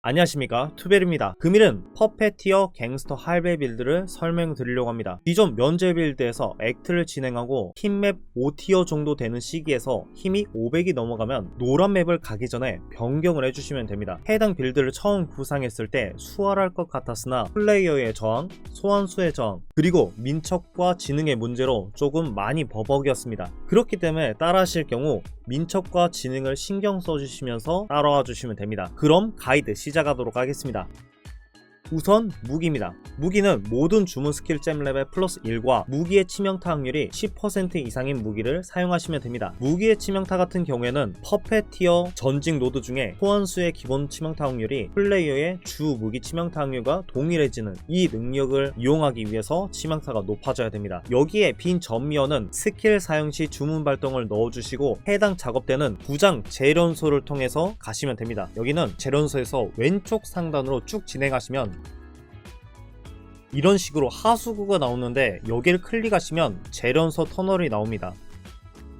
안녕하십니까. 투벨입니다. 금일은 퍼페티어 갱스터 할배 빌드를 설명드리려고 합니다. 기존 면제 빌드에서 액트를 진행하고 흰맵 5티어 정도 되는 시기에서 힘이 500이 넘어가면 노란 맵을 가기 전에 변경을 해주시면 됩니다. 해당 빌드를 처음 구상했을 때 수월할 것 같았으나 플레이어의 저항, 소환수의 저항 그리고 민첩과 지능의 문제로 조금 많이 버벅이었습니다. 그렇기 때문에 따라 하실 경우 민첩과 지능을 신경 써주시면서 따라와 주시면 됩니다. 그럼 가이드 시작하도록 하겠습니다. 우선 무기입니다. 무기는 모든 주문 스킬 잼 레벨 플러스 1과 무기의 치명타 확률이 10% 이상인 무기를 사용하시면 됩니다. 무기의 치명타 같은 경우에는 퍼페티어 전직 노드 중에 소환수의 기본 치명타 확률이 플레이어의 주 무기 치명타 확률과 동일해지는 이 능력을 이용하기 위해서 치명타가 높아져야 됩니다. 여기에 빈 전미어는 스킬 사용 시 주문 발동을 넣어주시고 해당 작업대는 부장 재련소를 통해서 가시면 됩니다. 여기는 재련소에서 왼쪽 상단으로 쭉 진행하시면 이런 식으로 하수구가 나오는데 여기를 클릭하시면 재련소 터널이 나옵니다.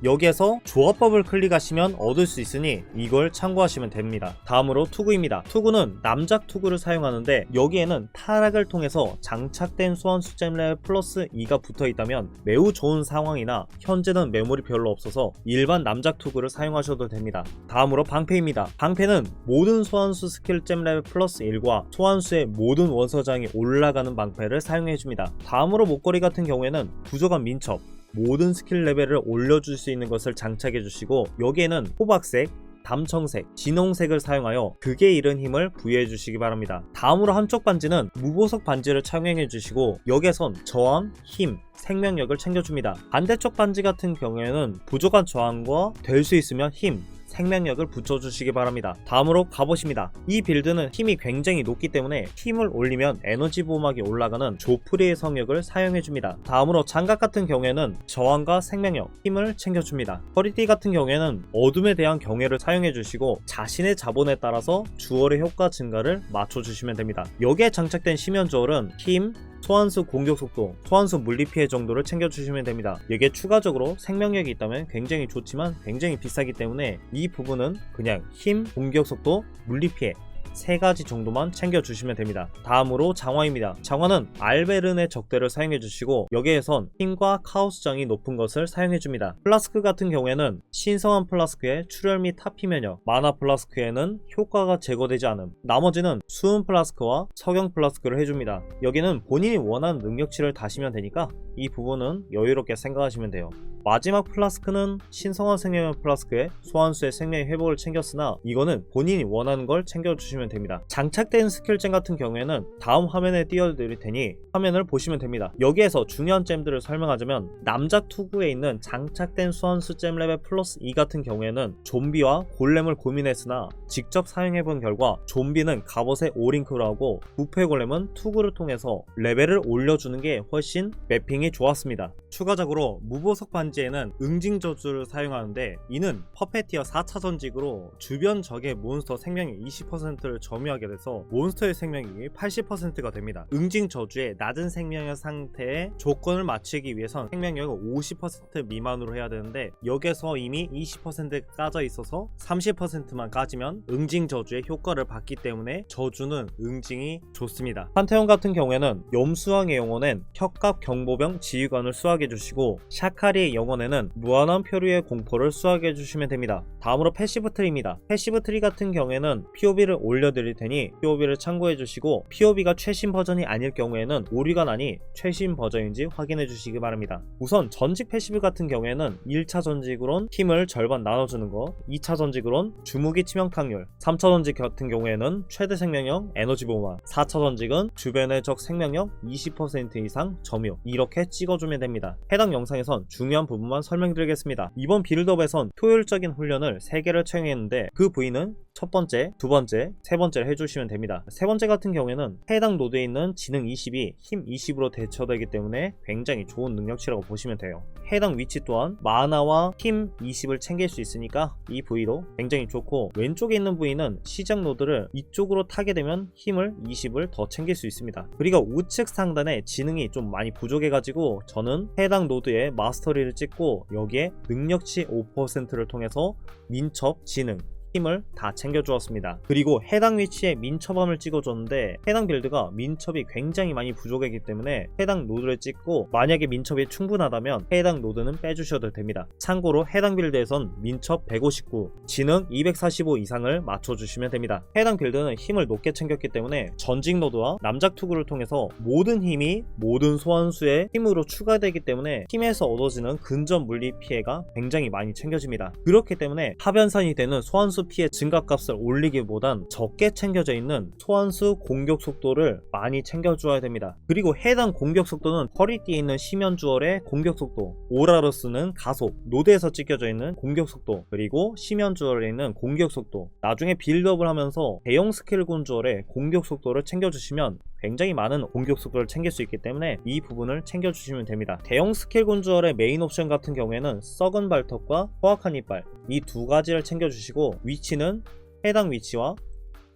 여기에서 조합법을 클릭하시면 얻을 수 있으니 이걸 참고하시면 됩니다. 다음으로 투구입니다. 투구는 남작 투구를 사용하는데 여기에는 타락을 통해서 장착된 소환 수잼 레벨 플러스 2가 붙어 있다면 매우 좋은 상황이나 현재는 메모리 별로 없어서 일반 남작 투구를 사용하셔도 됩니다. 다음으로 방패입니다. 방패는 모든 소환수 스킬 잼 레벨 플러스 1과 소환수의 모든 원서장이 올라가는 방패를 사용해줍니다. 다음으로 목걸이 같은 경우에는 부족한 민첩, 모든 스킬 레벨을 올려줄 수 있는 것을 장착해 주시고 여기에는 호박색, 담청색, 진홍색을 사용하여 극에 이른 힘을 부여해 주시기 바랍니다. 다음으로 한쪽 반지는 무보석 반지를 착용해 주시고 여기에선 저항, 힘, 생명력을 챙겨줍니다. 반대쪽 반지 같은 경우에는 부족한 저항과 될 수 있으면 힘, 생명력을 붙여주시기 바랍니다. 다음으로 갑옷입니다. 이 빌드는 힘이 굉장히 높기 때문에 힘을 올리면 에너지 보호막이 올라가는 조프리의 성역을 사용해줍니다. 다음으로 장갑 같은 경우에는 저항과 생명력, 힘을 챙겨줍니다. 허리띠 같은 경우에는 어둠에 대한 경외를 사용해주시고 자신의 자본에 따라서 주얼의 효과 증가를 맞춰주시면 됩니다. 여기에 장착된 심연 저울은 힘, 소환수 공격 속도, 소환수 물리 피해 정도를 챙겨주시면 됩니다. 여기에 추가적으로 생명력이 있다면 굉장히 좋지만 굉장히 비싸기 때문에 이 부분은 그냥 힘, 공격 속도, 물리 피해 세 가지 정도만 챙겨주시면 됩니다. 다음으로 장화입니다. 장화는 알베른의 적대를 사용해주시고 여기에선 힘과 카오스장이 높은 것을 사용해줍니다. 플라스크 같은 경우에는 신성한 플라스크에 출혈 및 타피 면역, 마나 플라스크에는 효과가 제거되지 않음, 나머지는 수은 플라스크와 석영 플라스크를 해줍니다. 여기는 본인이 원하는 능력치를 다시면 되니까 이 부분은 여유롭게 생각하시면 돼요. 마지막 플라스크는 신성한 생명력 플라스크에 소환수의 생명 회복을 챙겼으나 이거는 본인이 원하는 걸 챙겨주시면 됩니다. 장착된 스킬잼 같은 경우에는 다음 화면에 띄워드릴 테니 화면을 보시면 됩니다. 여기에서 중요한 잼들을 설명하자면 남작 투구에 있는 장착된 소환수 잼 레벨 플러스 2 같은 경우에는 좀비와 골렘을 고민했으나 직접 사용해본 결과 좀비는 갑옷에 오링크를 하고 부패 골렘은 투구를 통해서 레벨을 올려주는 게 훨씬 매핑이 좋았습니다. 추가적으로 무보석 반지에는 응징 저주를 사용하는데 이는 퍼페티어 4차 전직으로 주변 적의 몬스터 생명의 20%를 점유하게 돼서 몬스터의 생명이 80%가 됩니다. 응징 저주의 낮은 생명력 상태에 조건을 맞추기 위해선 생명력을 50% 미만으로 해야 되는데 여기서 이미 20% 까져 있어서 30%만 까지면 응징 저주의 효과를 받기 때문에 저주는 응징이 좋습니다. 판테온 같은 경우에는 염수왕의 영혼엔 혁갑 경보병 지휘관을 수확해 주시고 샤카리의 영혼에는 무한한 표류의 공포를 수확해 주시면 됩니다. 다음으로 패시브 트리입니다. 패시브 트리 같은 경우에는 POB를 올려드릴 테니 POB를 참고해 주시고 POB가 최신 버전이 아닐 경우에는 오류가 나니 최신 버전인지 확인해 주시기 바랍니다. 우선 전직 패시브 같은 경우에는 1차 전직으론 힘을 절반 나눠주는 것, 2차 전직으론 주무기 치명탁률, 3차 전직 같은 경우에는 최대 생명력, 에너지 보호막, 4차 전직은 주변의 적 생명력 20% 이상 점유 이렇게 찍어주면 됩니다. 해당 영상에선 중요한 부분만 설명드리겠습니다. 이번 빌드업에선 효율적인 훈련을 3개를 채용했는데 그 부위는 첫 번째, 두 번째, 세 번째를 해주시면 됩니다. 세 번째 같은 경우에는 해당 노드에 있는 지능 20이 힘 20으로 대처되기 때문에 굉장히 좋은 능력치라고 보시면 돼요. 해당 위치 또한 마나와 힘 20을 챙길 수 있으니까 이 부위도 굉장히 좋고 왼쪽에 있는 부위는 시작 노드를 이쪽으로 타게 되면 힘을 20을 더 챙길 수 있습니다. 그리고 우측 상단에 지능이 좀 많이 부족해가지고 저는 해당 노드에 마스터리를 찍고 여기에 능력치 5%를 통해서 민첩, 지능, 힘을 다 챙겨주었습니다. 그리고 해당 위치에 민첩함을 찍어줬는데 해당 빌드가 민첩이 굉장히 많이 부족하기 때문에 해당 노드를 찍고 만약에 민첩이 충분하다면 해당 노드는 빼주셔도 됩니다. 참고로 해당 빌드에선 민첩 159, 지능 245 이상을 맞춰주시면 됩니다. 해당 빌드는 힘을 높게 챙겼기 때문에 전직 노드와 남작 투구를 통해서 모든 힘이 모든 소환수의 힘으로 추가되기 때문에 힘에서 얻어지는 근접 물리 피해가 굉장히 많이 챙겨집니다. 그렇기 때문에 하변산이 되는 소환수 피해 증가값을 올리기보단 적게 챙겨져 있는 소환수 공격 속도를 많이 챙겨줘야 됩니다. 그리고 해당 공격 속도는 허리띠에 있는 심연주얼의 공격 속도, 오라르스는 가속, 노드에서 찍혀져 있는 공격 속도, 그리고 심연주얼에 있는 공격 속도, 나중에 빌드업을 하면서 대형 스킬군 주얼의 공격 속도를 챙겨주시면 굉장히 많은 공격 속도를 챙길 수 있기 때문에 이 부분을 챙겨주시면 됩니다. 대형 스킬 군주얼의 메인 옵션 같은 경우에는 썩은 발톱과 포악한 이빨 이 두 가지를 챙겨주시고 위치는 해당 위치와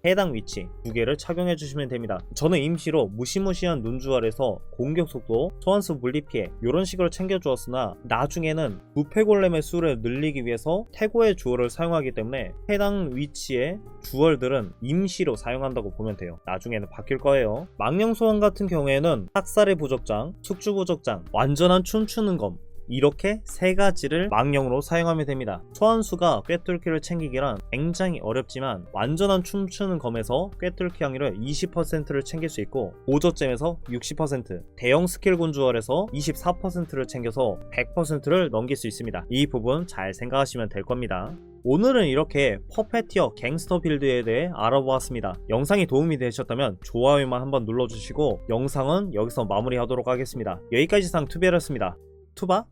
해당 위치 두 개를 착용해 주시면 됩니다. 저는 임시로 무시무시한 눈주알에서 공격 속도, 소환수 물리 피해 이런 식으로 챙겨 주었으나 나중에는 부패골렘의 수를 늘리기 위해서 태고의 주얼을 사용하기 때문에 해당 위치의 주얼들은 임시로 사용한다고 보면 돼요. 나중에는 바뀔 거예요. 망령 소환 같은 경우에는 학살의 부적장, 숙주 부적장, 완전한 춤추는 검 이렇게 세 가지를 망령으로 사용하면 됩니다. 소환수가 꿰뚫기를 챙기기란 굉장히 어렵지만 완전한 춤추는 검에서 꿰뚫기 확률을 20%를 챙길 수 있고 보조잼에서 60%, 대형 스킬 군주얼에서 24%를 챙겨서 100%를 넘길 수 있습니다. 이 부분 잘 생각하시면 될 겁니다. 오늘은 이렇게 퍼페티어 갱스터 빌드에 대해 알아보았습니다. 영상이 도움이 되셨다면 좋아요만 한번 눌러주시고 영상은 여기서 마무리하도록 하겠습니다. 여기까지 상 투베였습니다. 투바